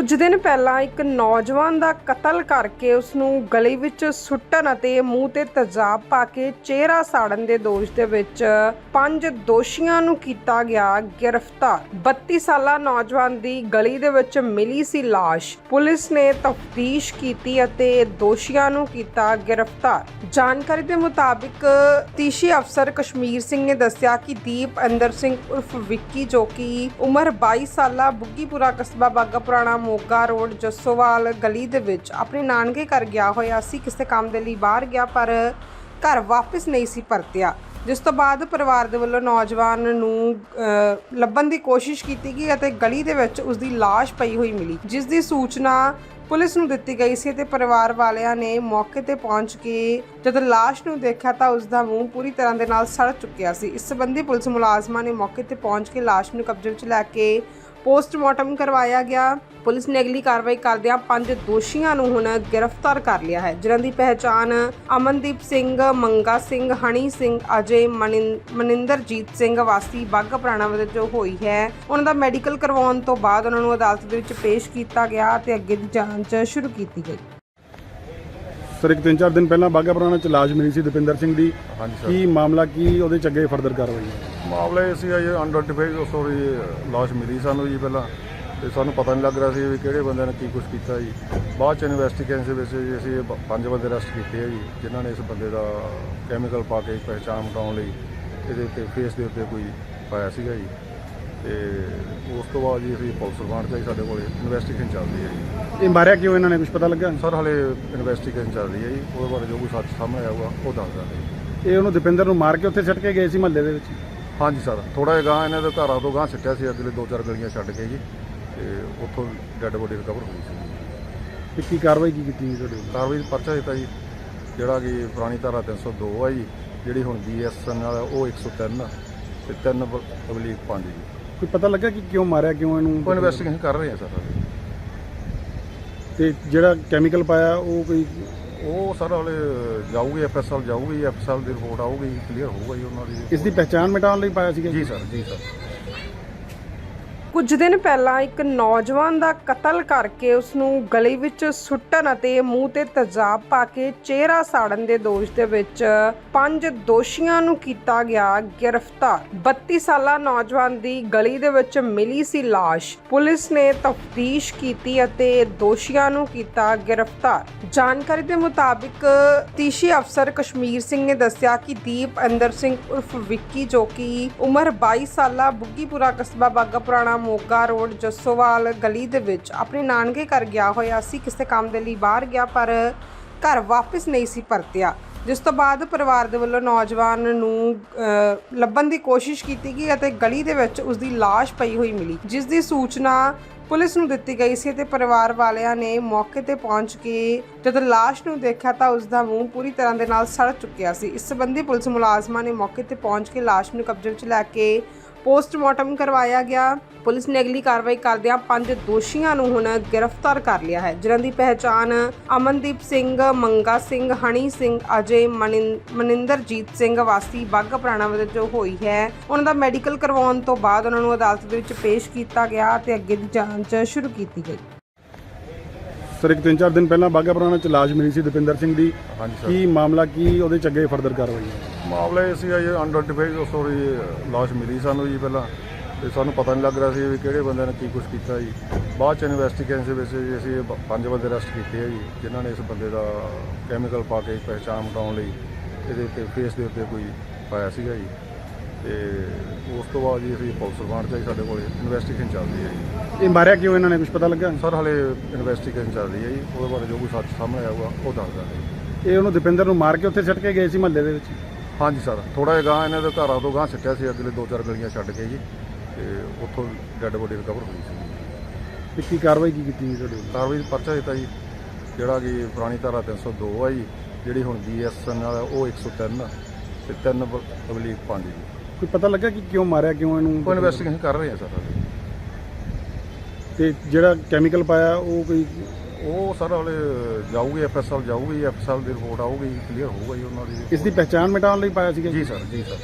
ਕੁਝ ਦਿਨ ਪਹਿਲਾਂ ਇੱਕ ਨੌਜਵਾਨ ਦਾ ਕਤਲ ਕਰਕੇ ਉਸ ਨੂੰ ਗਲੀ ਵਿੱਚ ਸੁੱਟਣ ਅਤੇ ਮੂੰਹ ਤੇ ਤੇਜ਼ਾਬ ਪਾ ਕੇ ਚਿਹਰਾ ਸਾੜਨ ਦੇ ਦੋਸ਼ ਦੇ ਵਿੱਚ ਪੰਜ ਦੋਸ਼ੀਆਂ ਨੂੰ ਕੀਤਾ ਗਿਆ ਗ੍ਰਿਫਤਾਰ। 32 ਸਾਲਾ ਨੌਜਵਾਨ ਦੀ ਗਲੀ ਦੇ ਵਿੱਚ ਮਿਲੀ ਸੀ ਲਾਸ਼। ਪੁਲਿਸ ਨੇ ਤਫਤੀਸ਼ ਕੀਤੀ ਅਤੇ ਦੋਸ਼ੀਆਂ ਨੂੰ ਕੀਤਾ ਗ੍ਰਿਫਤਾਰ। ਜਾਣਕਾਰੀ ਦੇ ਮੁਤਾਬਿਕ ਤੀਸ਼ੀ ਅਫਸਰ ਕਸ਼ਮੀਰ ਸਿੰਘ ਨੇ ਦੱਸਿਆ ਕਿ ਦੀਪ ਅੰਦਰ ਸਿੰਘ ਉਰਫ ਵਿੱਕੀ ਜੋ ਕਿ ਉਮਰ 22 ਸਾਲਾ ਬੁੱਗੀਪੁਰਾ ਕਸਬਾ ਬਾਗਾ ਪੁਰਾਣਾ ਮੋਗਾ ਰੋਡ ਜੱਸੋਵਾਲ ਗਲੀ ਦੇ ਵਿੱਚ ਆਪਣੇ ਨਾਨਕੇ ਘਰ ਗਿਆ ਹੋਇਆ ਸੀ। ਕਿਸੇ ਕੰਮ ਦੇ ਲਈ ਬਾਹਰ ਗਿਆ, ਪਰ ਘਰ ਵਾਪਸ ਨਹੀਂ ਸੀ ਪਰਤਿਆ। ਜਿਸ ਤੋਂ ਬਾਅਦ ਪਰਿਵਾਰ ਦੇ ਵੱਲੋਂ ਨੌਜਵਾਨ ਨੂੰ ਲੱਭਣ ਦੀ ਕੋਸ਼ਿਸ਼ ਕੀਤੀ ਗਈ ਅਤੇ ਗਲੀ ਦੇ ਵਿੱਚ ਉਸ ਦੀ ਲਾਸ਼ ਪਈ ਹੋਈ ਮਿਲੀ, ਜਿਸ ਦੀ ਸੂਚਨਾ ਪੁਲਿਸ ਨੂੰ ਦਿੱਤੀ ਗਈ ਸੀ ਤੇ ਪਰਿਵਾਰ ਵਾਲਿਆਂ ਨੇ ਮੌਕੇ ਤੇ ਪਹੁੰਚ ਕੇ ਜਦੋਂ ਲਾਸ਼ ਨੂੰ ਦੇਖਿਆ ਤਾਂ ਉਸ ਦਾ ਮੂੰਹ ਪੂਰੀ ਤਰ੍ਹਾਂ ਦੇ ਨਾਲ ਸੜ ਚੁੱਕਿਆ ਸੀ। ਇਸ ਸੰਬੰਧੀ ਪੁਲਿਸ ਮੁਲਾਜ਼ਮਾਂ ਨੇ ਮੌਕੇ ਤੇ ਪਹੁੰਚ ਕੇ ਲਾਸ਼ ਨੂੰ ਕਬਜ਼ੇ ਵਿੱਚ ਲੈ ਕੇ ਪੋਸਟਮਾਰਟਮ ਕਰਵਾਇਆ ਗਿਆ। ਪੁਲਿਸ ਨੇ ਅਗਲੀ ਕਾਰਵਾਈ ਕਰਦਿਆਂ ਪੰਜ ਦੋਸ਼ੀਆਂ ਨੂੰ ਹੁਣ ਗ੍ਰਿਫਤਾਰ ਕਰ ਲਿਆ ਹੈ। ਜਿਨ੍ਹਾਂ ਦੀ ਪਹਿਚਾਣ ਅਮਨਦੀਪ ਸਿੰਘ, ਮੰਗਾ ਸਿੰਘ, ਹਣੀ ਸਿੰਘ, ਅਜੇ ਮਨਿੰ- ਮਨਿੰਦਰਜੀਤ ਸਿੰਘ ਵਾਸੀ, ਬਾਘਾ ਪੁਰਾਣਾ ਵਜੋਂ ਹੋਈ ਹੈ। ਉਹਨਾਂ ਦਾ ਮੈਡੀਕਲ ਕਰਵਾਉਣ ਤੋਂ ਬਾਅਦ ਉਹਨਾਂ ਨੂੰ ਅਦਾਲਤ ਦੇ ਵਿੱਚ ਪੇਸ਼ ਕੀਤਾ ਗਿਆ ਤੇ ਅੱਗੇ ਦੀ ਜਾਂਚ ਸ਼ੁਰੂ ਕੀਤੀ ਗਈ। ਸਰ ਇੱਕ ਤਿੰਨ ਚਾਰ ਦਿਨ ਪਹਿਲਾਂ ਬਾਗਾ ਪੁਰਾਣਾ ਚ ਲਾਸ਼ ਮਿਲੀ ਸੀ ਦਪਿੰਦਰ ਸਿੰਘ ਦੀ। ਹਾਂਜੀ ਸਰ। ਕੀ ਮਾਮਲਾ ਕੀ ਉਹਦੇ ਚ ਅੱਗੇ ਫਰਦਰ ਕਾਰਵਾਈ ਹੈ? ਮਾਮਲਾ ਇਹ ਸੀ ਜੀ ਅਨਡੈਂਟੀਫਾਈਡ ਸੋਰੀ ਲਾਸ਼ ਮਿਲੀ ਸਾਨੂੰ ਜੀ ਪਹਿਲਾਂ। ਤੇ ਸਾਨੂੰ ਪਤਾ ਨਹੀਂ ਲੱਗ ਰਿਹਾ ਸੀ ਵੀ ਕਿਹੜੇ ਬੰਦੇ ਨੇ ਕੀ ਕੁਝ ਕੀਤਾ ਜੀ। ਬਾਅਦ ਚ ਇਨਵੈਸਟੀਗੇਸ਼ਨ ਦੇ ਵਿੱਚ ਜੀ ਅਸੀਂ ਇਹ ਪੰਜ ਬੰਦੇ ਅਰੈਸਟ ਕੀਤੇ ਆ ਜੀ ਜਿਨ੍ਹਾਂ ਨੇ ਇਸ ਬੰਦੇ ਦਾ ਕੈਮੀਕਲ ਪਾ ਕੇ ਪਹਿਚਾਣ ਮਿਟਾਉਣ ਲਈ ਇਹਦੇ ਉੱਤੇ ਫੇਸ ਦੇ ਉੱਤੇ ਕੋਈ ਪਾਇਆ ਸੀਗਾ ਜੀ। ਤੇ ਉਸ ਤੋਂ ਬਾਅਦ ਜੀ ਅਸੀਂ ਪੁਲਿਸ ਰਿਮਾਂਡ 'ਚ ਆਈ ਸਾਡੇ ਕੋਲੇ ਇਨਵੈਸਟੀਗੇਸ਼ਨ ਚੱਲਦੀ ਹੈ ਜੀ। ਇਹ ਮਾਰਿਆ ਕਿਉਂ ਇਹਨਾਂ ਨੇ? ਕੁਝ ਪਤਾ ਲੱਗਾ? ਸਰ ਹਲੇ ਇਨਵੈਸਟੀਗੇਸ਼ਨ ਚੱਲ ਰਹੀ ਹੈ ਜੀ। ਉਹਦੇ ਬਾਰੇ ਜੋ ਕੋਈ ਸੱਚ ਸਾਹਮਣੇ ਆਊਗਾ ਉਹ ਦੱਸ ਦਾਂਗੇ ਇਹ ਉਹਨੂੰ ਦਪਿੰਦਰ ਨੂੰ ਮਾਰ ਕੇ ਉੱਥੇ ਸਿੱਟ ਕੇ ਗਏ ਸੀ ਮਹੱਲੇ ਦੇ ਵਿੱਚ? ਹਾਂਜੀ ਸਰ ਥੋੜਾ ਜਿਹਾ ਗਾਂ ਇਹਨਾਂ ਦੇ ਘਰਾਂ ਤੋਂ ਗਾਂ ਸਿੱਟਿਆ ਸੀ ਅਗਲੇ ਦੋ ਚਾਰ ਗਲੀਆਂ ਛੱਡ ਕੇ ਜੀ। ਤੇ ਉੱਥੋਂ ਡੈੱਡ ਬੋਡੀ ਰਿਕਵਰ ਹੋਈ ਸੀ। ਤੇ ਕੀ ਕਾਰਵਾਈ ਕੀ ਕੀਤੀ ਜੀ ਤੁਹਾਡੇ ਵੱਲੋਂ? ਕਾਰਵਾਈ ਦਾ ਪਰਚਾ ਦਿੱਤਾ ਜੀ। ਜਿਹੜਾ ਕਿ ਪੁਰਾਣੀ ਧਾਰਾ 302 ਆ ਜੀ ਜਿਹੜੀ ਹੁਣ ਬੀਐਸਐਨ ਆ, ਉਹ 103 ਤੇ 3 ਪਬਲਿਕ 5 ਜੀ। ਕੋਈ ਪਤਾ ਲੱਗਾ ਕਿ ਕਿਉਂ ਮਾਰਿਆ ਕਿਉਂ ਇਹਨੂੰ ਉਹ ਇਨਵੈਸਟੀਗੇਸ਼ਨ ਕਰ ਰਹੇ ਆ ਸਰ। ਤੇ ਜਿਹੜਾ ਕੈਮੀਕਲ ਪਾਇਆ ਉਹ ਕੋਈ ਉਹ ਸਰ ਹਲੇ ਜਾਊਗੀ ਐਫਐਸਐਲ ਜਾਊਗੀ ਐਫਐਸਐਲ ਦੀ ਰਿਪੋਰਟ ਆਊਗੀ ਕਲੀਅਰ ਹੋਊਗਾ ਜੀ ਉਹਨਾਂ ਦੀ। ਇਸ ਦੀ ਪਹਿਚਾਣ ਮਿਟਾਉਣ ਲਈ ਪਾਇਆ ਸੀਗਾ ਜੀ ਸਰ ਜੀ ਸਰ। ਕੁਝ ਦਿਨ ਪਹਿਲਾਂ ਇੱਕ ਨੌਜਵਾਨ ਦਾ ਕਤਲ ਕਰਕੇ ਉਸ ਨੂੰ ਗਲੀ ਵਿੱਚ ਸੁੱਟਣ ਅਤੇ ਮੂੰਹ ਤੇ ਤੇਜ਼ਾਬ ਪਾ ਕੇ ਚਿਹਰਾ ਸਾੜਨ ਦੇ ਦੋਸ਼ ਦੇ ਵਿੱਚ ਪੰਜ ਦੋਸ਼ੀਆਂ ਨੂੰ ਕੀਤਾ ਗਿਆ ਗ੍ਰਿਫਤਾਰ। 32 ਸਾਲਾ ਨੌਜਵਾਨ ਦੀ ਗਲੀ ਦੇ ਵਿੱਚ ਮਿਲੀ ਸੀ ਲਾਸ਼। ਪੁਲਿਸ ਨੇ ਤਫਤੀਸ਼ ਕੀਤੀ ਅਤੇ ਦੋਸ਼ੀਆਂ ਨੂੰ ਕੀਤਾ ਗ੍ਰਿਫਤਾਰ। ਜਾਣਕਾਰੀ ਦੇ ਮੁਤਾਬਿਕ ਤੀਸ਼ੀ ਅਫਸਰ ਕਸ਼ਮੀਰ ਸਿੰਘ ਨੇ ਦੱਸਿਆ ਕਿ ਦੀਪ ਅੰਦਰ ਸਿੰਘ ਉਰਫ ਵਿੱਕੀ ਜੋ ਕਿ ਉਮਰ 22 ਸਾਲਾ ਬੁੱਗੀਪੁਰਾ ਕਸਬਾ ਬਾਗਾ ਪੁਰਾਣਾ ਮੋਗਾ ਰੋਡ ਜੱਸੋਵਾਲ ਗਲੀ ਦੇ ਵਿੱਚ ਆਪਣੇ ਨਾਨਕੇ ਘਰ ਗਿਆ ਹੋਇਆ ਸੀ। ਕਿਸੇ ਕੰਮ ਦੇ ਲਈ ਬਾਹਰ ਗਿਆ, ਪਰ ਘਰ ਵਾਪਸ ਨਹੀਂ ਸੀ ਪਰਤਿਆ। ਜਿਸ ਤੋਂ ਬਾਅਦ ਪਰਿਵਾਰ ਦੇ ਵੱਲੋਂ ਨੌਜਵਾਨ ਨੂੰ ਲੱਭਣ ਦੀ ਕੋਸ਼ਿਸ਼ ਕੀਤੀ ਗਈ ਅਤੇ ਗਲੀ ਦੇ ਵਿੱਚ ਉਸ ਦੀ ਲਾਸ਼ ਪਈ ਹੋਈ ਮਿਲੀ, ਜਿਸ ਦੀ ਸੂਚਨਾ ਪੁਲਿਸ ਨੂੰ ਦਿੱਤੀ ਗਈ ਸੀ ਤੇ ਪਰਿਵਾਰ ਵਾਲਿਆਂ ਨੇ ਮੌਕੇ ਤੇ ਪਹੁੰਚ ਕੇ ਜਦੋਂ ਲਾਸ਼ ਨੂੰ ਦੇਖਿਆ ਤਾਂ ਉਸ ਦਾ ਮੂੰਹ ਪੂਰੀ ਤਰ੍ਹਾਂ ਦੇ ਨਾਲ ਸੜ ਚੁੱਕਿਆ ਸੀ। ਇਸ ਸੰਬੰਧੀ ਪੁਲਿਸ ਮੁਲਾਜ਼ਮਾਂ ਨੇ ਮੌਕੇ ਤੇ ਪਹੁੰਚ ਕੇ ਲਾਸ਼ ਨੂੰ ਕਬਜ਼ੇ ਵਿੱਚ ਲੈ ਕੇ ਪੋਸਟਮਾਰਟਮ ਕਰਵਾਇਆ ਗਿਆ। ਪੁਲਿਸ ਨੇ ਅਗਲੀ ਕਾਰਵਾਈ ਕਰਦਿਆਂ ਪੰਜ ਦੋਸ਼ੀਆਂ ਨੂੰ ਹੁਣ ਗ੍ਰਿਫਤਾਰ ਕਰ ਲਿਆ ਹੈ। ਜਿਨ੍ਹਾਂ ਦੀ ਪਹਿਚਾਣ ਅਮਨਦੀਪ ਸਿੰਘ ਮੰਗਾ ਸਿੰਘ ਹਣੀ ਸਿੰਘ ਅਜੇ ਮਨਿੰ- ਮਨਿੰਦਰਜੀਤ ਸਿੰਘ ਵਾਸੀ ਬਾਘਾ ਪੁਰਾਣਾ ਵਜੋਂ ਹੋਈ ਹੈ। ਉਹਨਾਂ ਦਾ ਮੈਡੀਕਲ ਕਰਵਾਉਣ ਤੋਂ ਬਾਅਦ ਉਹਨਾਂ ਨੂੰ ਅਦਾਲਤ ਦੇ ਵਿੱਚ ਪੇਸ਼ ਕੀਤਾ ਗਿਆ ਤੇ ਅੱਗੇ ਦੀ ਜਾਂਚ ਸ਼ੁਰੂ ਕੀਤੀ ਗਈ। ਸਰ ਇੱਕ ਤਿੰਨ ਚਾਰ ਦਿਨ ਪਹਿਲਾਂ ਬਾਗਾ ਪੁਰਾਣਾ ਚ ਲਾਸ਼ ਮਿਲੀ ਸੀ ਦਪਿੰਦਰ ਸਿੰਘ ਦੀ। ਕੀ ਮਾਮਲਾ ਕੀ ਉਹਦੇ ਚ ਅੱਗੇ ਫਰਦਰ ਕਾਰਵਾਈ ਹੈ? ਮਾਮਲਾ ਇਹ ਸੀ ਜੀ ਅਨਡੈਂਟੀਫਾਈਡ ਸੋਰੀ ਲਾਸ਼ ਮਿਲੀ ਸਾਨੂੰ ਜੀ ਪਹਿਲਾਂ। ਤੇ ਸਾਨੂੰ ਪਤਾ ਨਹੀਂ ਲੱਗ ਰਿਹਾ ਸੀ ਵੀ ਕਿਹੜੇ ਬੰਦੇ ਨੇ ਕੀ ਕੁਝ ਕੀਤਾ ਜੀ। ਬਾਅਦ ਚ ਇਨਵੈਸਟੀਗੇਸ਼ਨ ਦੇ ਵਿੱਚ ਜੀ ਅਸੀਂ ਪ- ਪੰਜ ਬੰਦੇ ਅਰੈਸਟ ਕੀਤੇ ਆ ਜੀ ਜਿਨ੍ਹਾਂ ਨੇ ਇਸ ਬੰਦੇ ਦਾ ਕੈਮੀਕਲ ਪਾ ਕੇ ਪਹਿਚਾਣ ਮਿਟਾਉਣ ਲਈ ਇਹਦੇ ਉੱਤੇ ਫੇਸ ਦੇ ਉੱਤੇ ਕੋਈ ਪਾਇਆ ਸੀਗਾ ਜੀ। ਤੇ ਉਸ ਤੋਂ ਬਾਅਦ ਜੀ ਅਸੀਂ ਪੁਲਿਸ ਰਿਮਾਂਡ 'ਚ ਆਈ ਸਾਡੇ ਕੋਲੇ ਇਨਵੈਸਟੀਗੇਸ਼ਨ ਚੱਲਦੀ ਹੈ ਜੀ। ਇਹ ਮਾਰਿਆ ਕਿਉਂ ਇਹਨਾਂ ਨੇ ਕੁਝ ਪਤਾ ਲੱਗਾ? ਸਰ ਹਲੇ ਇਨਵੈਸਟੀਗੇਸ਼ਨ ਚੱਲ ਰਹੀ ਹੈ ਜੀ। ਉਹਦੇ ਬਾਰੇ ਜੋ ਕੋਈ ਸੱਚ ਸਾਹਮਣੇ ਆਊਗਾ ਉਹ ਦੱਸ ਦਾਂਗੇ ਇਹ ਉਹਨੂੰ ਦਪਿੰਦਰ ਨੂੰ ਮਾਰ ਕੇ ਉੱਥੇ ਸਿੱਟ ਕੇ ਗਏ ਸੀ ਮਹੱਲੇ ਦੇ ਵਿੱਚ? ਹਾਂਜੀ ਸਰ ਥੋੜਾ ਜਿਹਾ ਗਾਂ ਇਹਨਾਂ ਦੇ ਘਰਾਂ ਤੋਂ ਗਾਂ ਸਿੱਟਿਆ ਸੀ ਅਗਲੇ ਦੋ ਚਾਰ ਗਲੀਆਂ ਛੱਡ ਕੇ ਜੀ ਤੇ ਉੱਥੋਂ ਡੈੱਡ ਬੋਡੀ ਰਿਕਵਰ ਹੋਈ ਸੀ। ਤੇ ਕੀ ਕਾਰਵਾਈ ਕੀ ਕੀਤੀ ਜੀ ਤੁਹਾਡੇ ਵੱਲੋਂ? ਕਾਰਵਾਈ ਪਰਚਾ ਦਿੱਤਾ ਜੀ ਜਿਹੜਾ ਕਿ ਪੁਰਾਣੀ ਧਾਰਾ 302 ਆ ਜੀ ਜਿਹੜੀ ਹੁਣ ਬੀਐਸਐਨ ਆ, ਉਹ 103 ਤੇ 3 ਪਬਲਿਕ 5 ਜੀ। ਕੋਈ ਪਤਾ ਲੱਗਾ ਕਿ ਕਿਉਂ ਮਾਰਿਆ ਕਿਉਂ ਇਹਨੂੰ ਉਹ ਇਨਵੈਸਟੀਗੇਸ਼ਨ ਕਰ ਰਹੇ ਆ ਸਰ। ਤੇ ਜਿਹੜਾ ਕੈਮੀਕਲ ਪਾਇਆ ਉਹ ਕੋਈ ਉਹ ਸਰ ਹਲੇ ਜਾਊਗੀ ਐਫਐਸਐਲ ਜਾਊਗੀ ਐਫਐਸਐਲ ਦੀ ਰਿਪੋਰਟ ਆਊਗੀ ਕਲੀਅਰ ਹੋਊਗਾ ਜੀ ਉਹਨਾਂ ਦੀ ਇਸ ਦੀ ਪਹਿਚਾਣ ਮਿਟਾਉਣ ਲਈ ਪਾਇਆ ਸੀਗਾ ਜੀ ਸਰ ਜੀ ਸਰ।